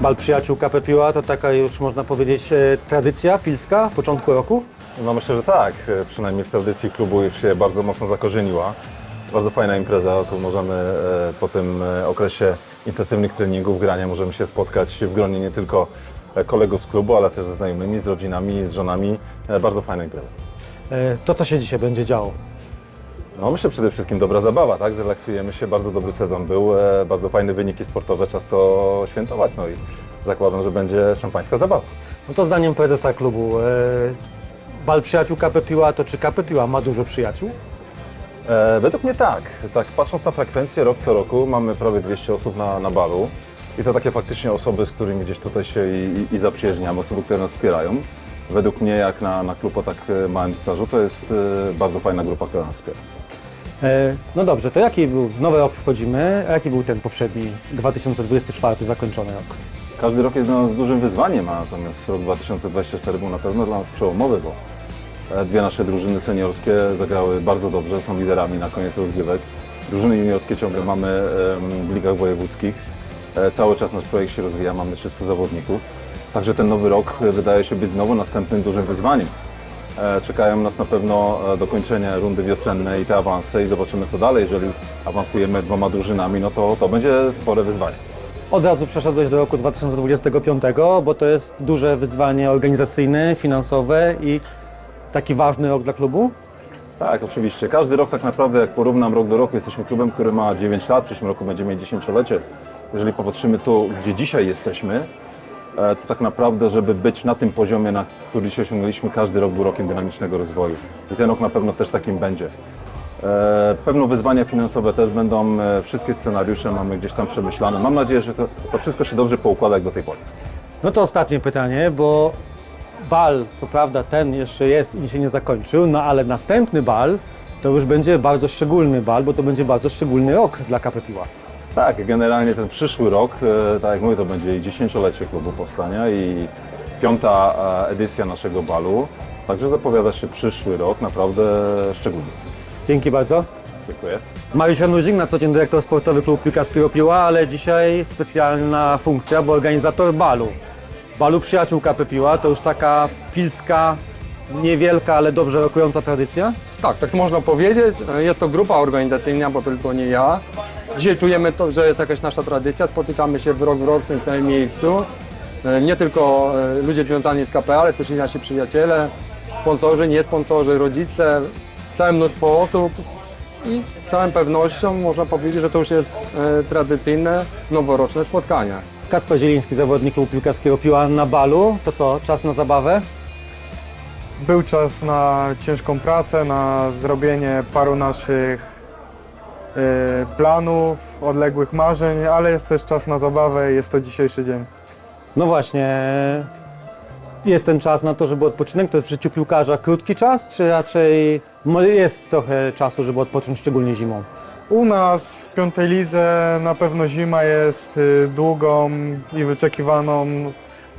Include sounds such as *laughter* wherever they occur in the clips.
Bal Przyjaciół KP Piła to taka już można powiedzieć e, tradycja pilska początku roku. No myślę, że tak. E, Przynajmniej w tradycji klubu już się bardzo mocno zakorzeniła. Bardzo fajna impreza. Tu możemy e, po tym okresie intensywnych treningów, grania, możemy się spotkać w gronie nie tylko kolegów z klubu, ale też ze znajomymi, z rodzinami, z żonami. Bardzo fajna impreza. To co się dzisiaj będzie działo? No myślę przede wszystkim dobra zabawa, tak? Zrelaksujemy się, bardzo dobry sezon był, e, bardzo fajne wyniki sportowe, czas to świętować. No i zakładam, że będzie szampańska zabawa. No to zdaniem prezesa klubu, e, Bal Przyjaciół KP Piła to czy KP Piła ma dużo przyjaciół? E, według mnie tak. Tak, patrząc na frekwencję rok co roku mamy prawie 200 osób na, na balu. I to takie faktycznie osoby, z którymi gdzieś tutaj się i, i, i zaprzyjaźniamy, osoby, które nas wspierają. Według mnie, jak na, na klub o tak e, małym stażu, to jest e, bardzo fajna grupa, która nas wspiera. E, No dobrze, to jaki był, nowy rok wchodzimy, a jaki był ten poprzedni, 2024 zakończony rok? Każdy rok jest dla nas dużym wyzwaniem, natomiast rok 2024 był na pewno dla nas przełomowy, bo e, dwie nasze drużyny seniorskie zagrały bardzo dobrze, są liderami na koniec rozgrywek. Drużyny juniorskie ciągle mamy w ligach wojewódzkich. E, Cały czas nasz projekt się rozwija, mamy 300 zawodników. Także ten nowy rok wydaje się być znowu następnym dużym wyzwaniem. E, Czekają nas na pewno e, dokończenie rundy wiosennej i te awanse i zobaczymy co dalej. Jeżeli awansujemy dwoma drużynami, no to to będzie spore wyzwanie. Od razu przeszedłeś do roku 2025, bo to jest duże wyzwanie organizacyjne, finansowe i taki ważny rok dla klubu. Tak, oczywiście. Każdy rok tak naprawdę, jak porównam rok do roku, jesteśmy klubem, który ma 9 lat, w przyszłym roku będzie mieć 10-lecie. Jeżeli popatrzymy tu, gdzie dzisiaj jesteśmy, to tak naprawdę, żeby być na tym poziomie, na który dzisiaj osiągnęliśmy, każdy rok był rokiem dynamicznego rozwoju. I ten rok na pewno też takim będzie. E, Pewno wyzwania finansowe też będą, e, wszystkie scenariusze mamy gdzieś tam przemyślane. Mam nadzieję, że to, to wszystko się dobrze poukłada jak do tej pory. No to ostatnie pytanie, bo bal, co prawda ten jeszcze jest i się nie zakończył, no ale następny bal to już będzie bardzo szczególny bal, bo to będzie bardzo szczególny rok dla KP Piła. Tak, generalnie ten przyszły rok, e, tak jak mówię, to będzie i dziesięciolecie klubu powstania i piąta e, edycja naszego balu. Także zapowiada się przyszły rok naprawdę szczególny. Dzięki bardzo. Dziękuję. Mariusz Januzik, na co dzień dyrektor sportowy klubu piłkarskiego Piła, ale dzisiaj specjalna funkcja, bo organizator balu. Balu Przyjaciół KP Piła to już taka pilska, niewielka, ale dobrze rokująca tradycja. Tak, tak można powiedzieć. Jest to grupa organizacyjna, bo tylko nie ja. Dzisiaj czujemy to, że jest jakaś nasza tradycja. Spotykamy się w rok w rok w tym samym miejscu. E, Nie tylko e, ludzie związani z KP, ale też i nasi przyjaciele, sponsorzy, nie sponsorzy, rodzice, całe mnóstwo osób. I z całą pewnością można powiedzieć, że to już jest e, tradycyjne, noworoczne spotkanie. Kacper Zieliński, zawodnik klubu piłkarskiego Piła na balu. To co, czas na zabawę? Był czas na ciężką pracę, na zrobienie paru naszych planów, odległych marzeń, ale jest też czas na zabawę i jest to dzisiejszy dzień. No właśnie, jest ten czas na to, żeby odpoczynek. To jest w życiu piłkarza krótki czas, czy raczej jest trochę czasu, żeby odpocząć, szczególnie zimą? U nas w piątej lidze na pewno zima jest y, długą i wyczekiwaną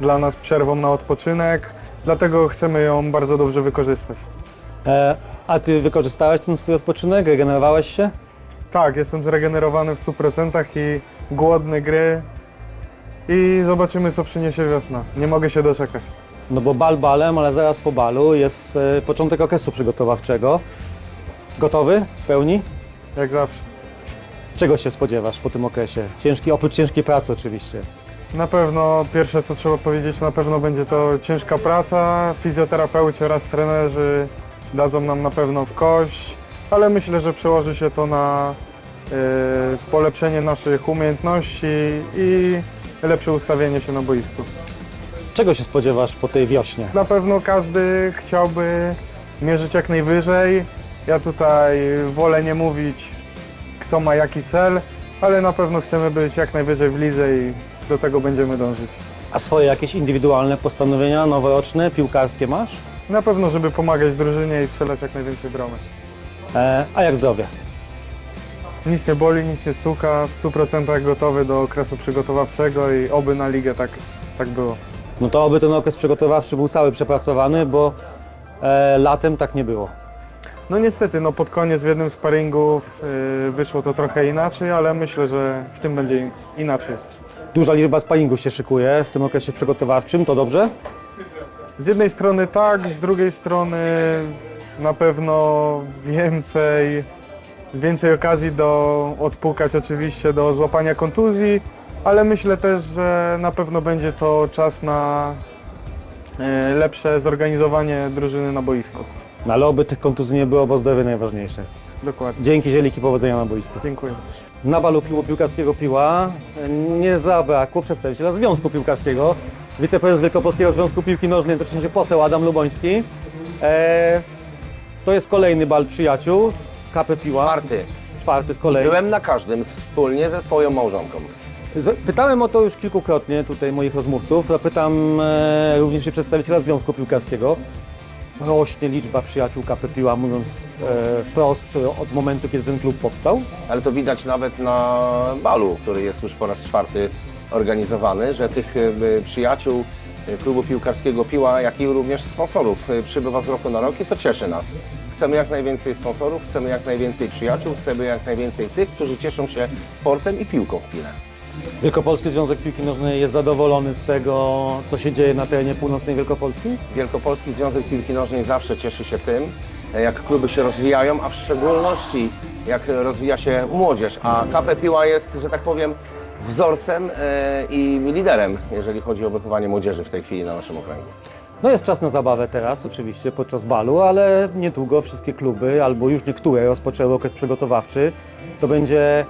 dla nas przerwą na odpoczynek, dlatego chcemy ją bardzo dobrze wykorzystać. E, a ty wykorzystałeś ten swój odpoczynek, regenerowałeś się? Tak, jestem zregenerowany w 100% i głodny gry i zobaczymy co przyniesie wiosna. Nie mogę się doczekać. No bo bal balem, ale zaraz po balu jest e, początek okresu przygotowawczego. Gotowy w pełni? Jak zawsze. Czego się spodziewasz po tym okresie? Ciężki, oprócz ciężkiej pracy oczywiście. Na pewno pierwsze co trzeba powiedzieć, na pewno będzie to ciężka praca. Fizjoterapeuci oraz trenerzy dadzą nam na pewno w kość, ale myślę, że przełoży się to na y, polepszenie naszych umiejętności i lepsze ustawienie się na boisku. Czego się spodziewasz po tej wiośnie? Na pewno każdy chciałby mierzyć jak najwyżej. Ja tutaj wolę nie mówić, kto ma jaki cel, ale na pewno chcemy być jak najwyżej w lidze i do tego będziemy dążyć. A swoje jakieś indywidualne postanowienia noworoczne, piłkarskie masz? Na pewno, żeby pomagać drużynie i strzelać jak najwięcej bramek. E, a jak zdrowie? Nic nie boli, nic nie stuka, w 100% gotowy do okresu przygotowawczego i oby na ligę tak, tak było. No to oby ten okres przygotowawczy był cały przepracowany, bo e, latem tak nie było. No niestety, no pod koniec w jednym z paringów yy, wyszło to trochę inaczej, ale myślę, że w tym będzie inaczej. Duża liczba sparingów się szykuje w tym okresie przygotowawczym, to dobrze? Z jednej strony tak, z drugiej strony na pewno więcej, więcej okazji do odpukać oczywiście do złapania kontuzji, ale myślę też, że na pewno będzie to czas na e, lepsze zorganizowanie drużyny na boisku. No ale oby tych kontuzji nie było, bo zdrowie najważniejsze. Dokładnie. Dzięki Zieliki, powodzenia na boisku. Dziękuję. Na balu klubu piłkarskiego Piła nie zabrakło przedstawiciela Związku Piłkarskiego. Wiceprezes Wielkopolskiego Związku Piłki Nożnej, zacznie poseł Adam Luboński. E, to jest kolejny bal przyjaciół, KP Piła. Czwarty. Czwarty z kolei. Byłem na każdym wspólnie ze swoją małżonką. Z- Pytałem o to już kilkukrotnie tutaj moich rozmówców. Zapytam e, również i przedstawiciela Związku Piłkarskiego. Rośnie liczba przyjaciół KP Piła, mówiąc e, wprost, od momentu, kiedy ten klub powstał. Ale to widać nawet na balu, który jest już po raz czwarty organizowany, że tych e, przyjaciół klubu piłkarskiego Piła, jak i również sponsorów e, przybywa z roku na rok i to cieszy nas. Chcemy jak najwięcej sponsorów, chcemy jak najwięcej przyjaciół, chcemy jak najwięcej tych, którzy cieszą się sportem i piłką w Pile. Wielkopolski Związek Piłki Nożnej jest zadowolony z tego, co się dzieje na terenie północnej Wielkopolski? Wielkopolski Związek Piłki Nożnej zawsze cieszy się tym, e, jak kluby się rozwijają, a w szczególności jak rozwija się młodzież. A KP Piła jest, że tak powiem, wzorcem e, i liderem, jeżeli chodzi o wychowanie młodzieży w tej chwili na naszym okręgu. No jest czas na zabawę teraz, oczywiście, podczas balu, ale niedługo wszystkie kluby, albo już niektóre rozpoczęły okres przygotowawczy. To będzie...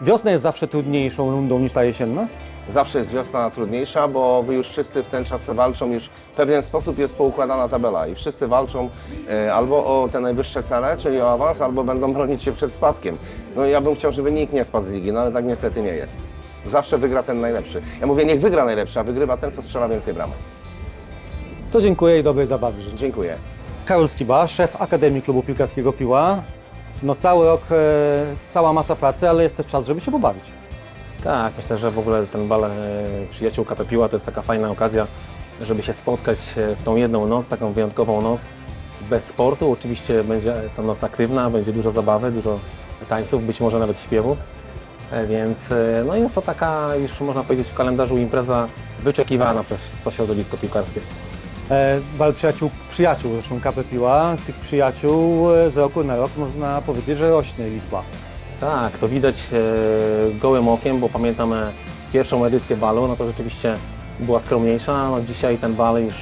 Wiosna jest zawsze trudniejszą rundą niż ta jesienna? Zawsze jest wiosna trudniejsza, bo wy już wszyscy w ten czas walczą, już w pewien sposób jest poukładana tabela i wszyscy walczą e, albo o te najwyższe cele, czyli o awans, albo będą bronić się przed spadkiem. No ja bym chciał, żeby nikt nie spadł z ligi, no ale tak niestety nie jest. Zawsze wygra ten najlepszy. Ja mówię, niech wygra najlepszy, a wygrywa ten, co strzela więcej bramek. To dziękuję i dobrej zabawy życzę. Dziękuję. Karol Skiba, szef Akademii Klubu Piłkarskiego Piła. No cały rok, e, cała masa pracy, ale jest też czas, żeby się pobawić. Tak, myślę, że w ogóle ten bal e, przyjaciół KP Piła to jest taka fajna okazja, żeby się spotkać e, w tą jedną noc, taką wyjątkową noc. Bez sportu, oczywiście będzie to noc aktywna, będzie dużo zabawy, dużo tańców, być może nawet śpiewów. E, Więc e, no jest to taka już można powiedzieć w kalendarzu impreza wyczekiwana przez to środowisko piłkarskie. E, Bal przyjaciół, przyjaciół zresztą KP Piła. Tych przyjaciół z roku na rok można powiedzieć, że rośnie liczba. Tak, to widać e, gołym okiem, bo pamiętam e, pierwszą edycję balu, no to rzeczywiście była skromniejsza. No, dzisiaj ten bal już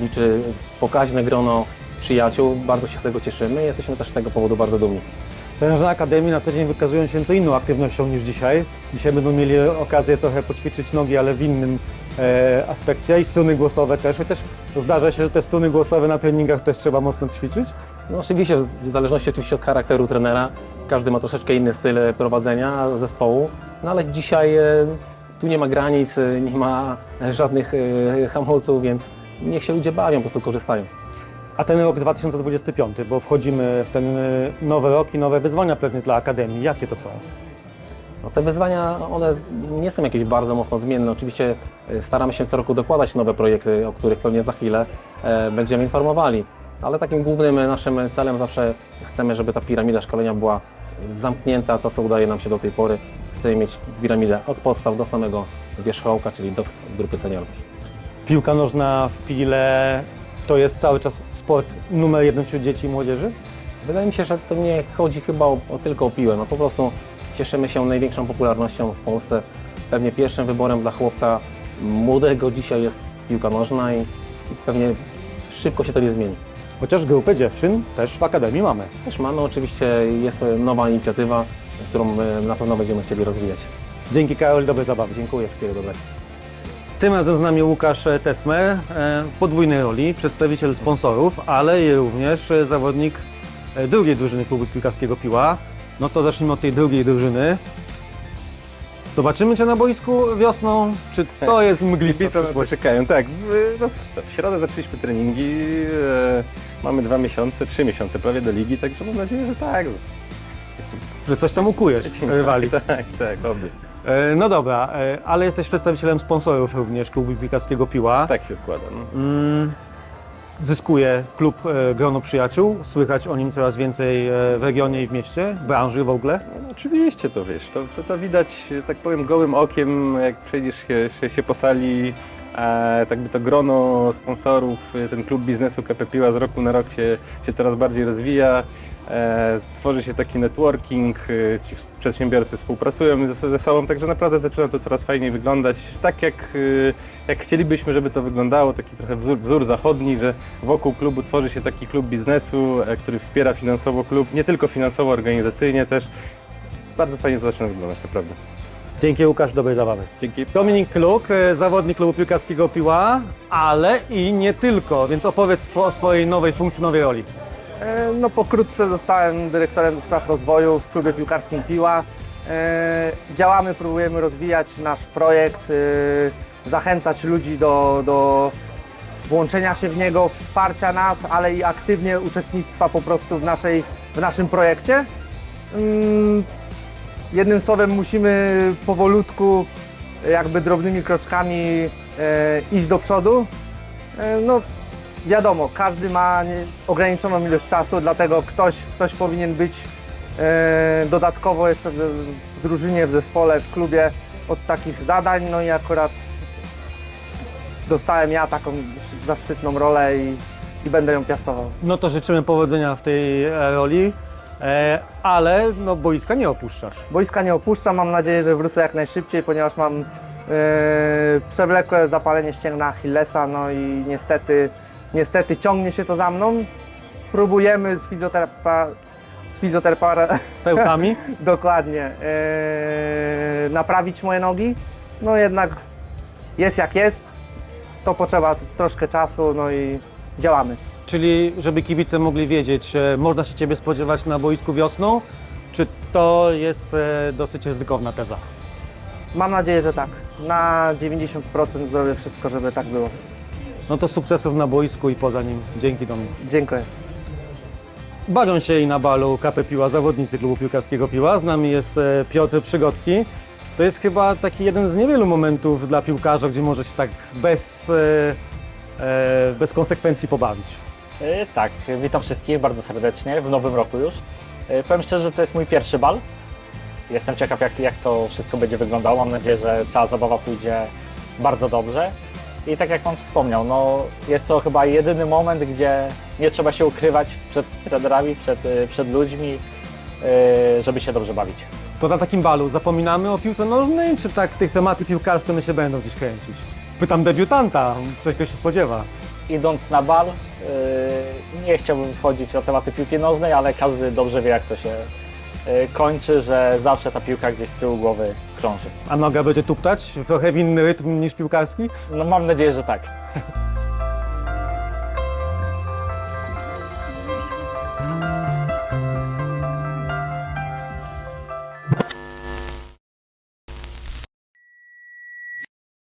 liczy pokaźne grono przyjaciół, bardzo się z tego cieszymy i jesteśmy też z tego powodu bardzo dumni. Trenerzy Akademii na co dzień wykazują się co inną aktywnością niż dzisiaj. Dzisiaj będą mieli okazję trochę poćwiczyć nogi, ale w innym e, aspekcie i struny głosowe też, chociaż zdarza się, że te struny głosowe na treningach też trzeba mocno ćwiczyć. No oczywiście, w zależności oczywiście od charakteru trenera, każdy ma troszeczkę inny styl prowadzenia zespołu, no ale dzisiaj e, tu nie ma granic, e, nie ma e, żadnych e, hamulców, więc niech się ludzie bawią, po prostu korzystają. A ten rok 2025, bo wchodzimy w ten e, nowy rok i nowe wyzwania pewnie dla Akademii. Jakie to są? No te wyzwania, one nie są jakieś bardzo mocno zmienne. Oczywiście e, staramy się co roku dokładać nowe projekty, o których pewnie za chwilę e, będziemy informowali. Ale takim głównym naszym celem zawsze chcemy, żeby ta piramida szkolenia była zamknięta, to co udaje nam się do tej pory. Chcemy mieć piramidę od podstaw do samego wierzchołka, czyli do grupy seniorskiej. Piłka nożna w Pile to jest cały czas sport numer jeden wśród dzieci i młodzieży? Wydaje mi się, że to nie chodzi chyba o, o tylko o piłę. No po prostu cieszymy się największą popularnością w Polsce. Pewnie pierwszym wyborem dla chłopca młodego dzisiaj jest piłka nożna i, i pewnie szybko się to nie zmieni. Chociaż grupę dziewczyn też w Akademii mamy. Też mamy oczywiście, jest to nowa inicjatywa, którą e, na pewno będziemy chcieli rozwijać. Dzięki Karol, dobrej zabawy. Dziękuję, wszystkiego dobrego. Tym razem z nami Łukasz Tesmer e, w podwójnej roli, przedstawiciel sponsorów, ale i również zawodnik e, drugiej drużyny klubu piłkarskiego Piła. No to zacznijmy od tej drugiej drużyny. Zobaczymy Cię na boisku wiosną, czy to jest mglista Kibice na to przyszłość? czekają, tak. W, no, co, w środę zaczęliśmy treningi, e, mamy dwa miesiące, trzy miesiące prawie do ligi, także mam nadzieję, że tak. Że coś tam ukujesz *laughs* rywali. Tak, tak, oby. E, No dobra, e, ale jesteś przedstawicielem sponsorów również klubu piłkarskiego Piła. Tak się składa. No. Mm, zyskuje klub e, grono przyjaciół, słychać o nim coraz więcej w regionie i w mieście, w branży w ogóle. No, oczywiście to wiesz, to, to, to widać, tak powiem, gołym okiem, jak przejdziesz się, się, się po sali, e, tak by to grono sponsorów, ten klub biznesu KP Piła z roku na rok się, się coraz bardziej rozwija. E, tworzy się taki networking, e, ci przedsiębiorcy współpracują ze, ze sobą, także naprawdę zaczyna to coraz fajniej wyglądać. Tak jak, e, jak chcielibyśmy, żeby to wyglądało, taki trochę wzór, wzór zachodni, że wokół klubu tworzy się taki klub biznesu, e, który wspiera finansowo klub, nie tylko finansowo, organizacyjnie też. Bardzo fajnie to zaczyna wyglądać, naprawdę. Dzięki Łukasz, dobrej zabawy. Dzięki. Dominik Kluk, zawodnik klubu piłkarskiego Piła, ale i nie tylko, więc opowiedz o swojej nowej funkcji, nowej roli. E, No pokrótce zostałem dyrektorem do spraw rozwoju w klubie piłkarskim Piła. E, Działamy, próbujemy rozwijać nasz projekt, e, zachęcać ludzi do, do włączenia się w niego, wsparcia nas, ale i aktywnie uczestnictwa po prostu w, naszej, w naszym projekcie. Mm, Jednym słowem musimy powolutku, jakby drobnymi kroczkami iść do przodu. No, wiadomo, każdy ma ograniczoną ilość czasu, dlatego ktoś, ktoś powinien być e, dodatkowo jeszcze w, w drużynie, w zespole, w klubie od takich zadań. No i akurat dostałem ja taką zaszczytną rolę i, i będę ją piastował. No to życzymy powodzenia w tej e, roli, e, ale no, boiska nie opuszczasz. Boiska nie opuszczam, mam nadzieję, że wrócę jak najszybciej, ponieważ mam e, przewlekłe zapalenie ścięgna Achillesa, no i niestety, niestety ciągnie się to za mną. Próbujemy z fizjoterapa, z fizjoterapeutem Pełkami. *laughs* dokładnie e, naprawić moje nogi, no jednak jest jak jest, to potrzeba troszkę czasu, no i działamy. Czyli żeby kibice mogli wiedzieć, można się Ciebie spodziewać na boisku wiosną, czy to jest e, dosyć ryzykowna teza? Mam nadzieję, że tak. Na 90% zrobię wszystko, żeby tak było. No to sukcesów na boisku i poza nim. Dzięki Dominik. Dziękuję. Bawią się i na balu KP Piła, zawodnicy klubu piłkarskiego Piła. Z nami jest e, Piotr Przygocki. To jest chyba taki jeden z niewielu momentów dla piłkarza, gdzie może się tak bez, e, e, bez konsekwencji pobawić. Tak, witam wszystkich bardzo serdecznie w nowym roku już. Powiem szczerze, że to jest mój pierwszy bal. Jestem ciekaw, jak, jak to wszystko będzie wyglądało. Mam nadzieję, że cała zabawa pójdzie bardzo dobrze. I tak jak Pan wspomniał, no, jest to chyba jedyny moment, gdzie nie trzeba się ukrywać przed trenerami, przed, e, przed ludźmi, e, żeby się dobrze bawić. To na takim balu zapominamy o piłce nożnej, czy tak tych tematy piłkarskie one się będą gdzieś kręcić? Pytam debiutanta, czego się spodziewa. Idąc na bal, e, nie chciałbym wchodzić na tematy piłki nożnej, ale każdy dobrze wie, jak to się kończy, że zawsze ta piłka gdzieś z tyłu głowy krąży. A noga będzie tuptać w trochę w inny rytm niż piłkarski? No mam nadzieję, że tak.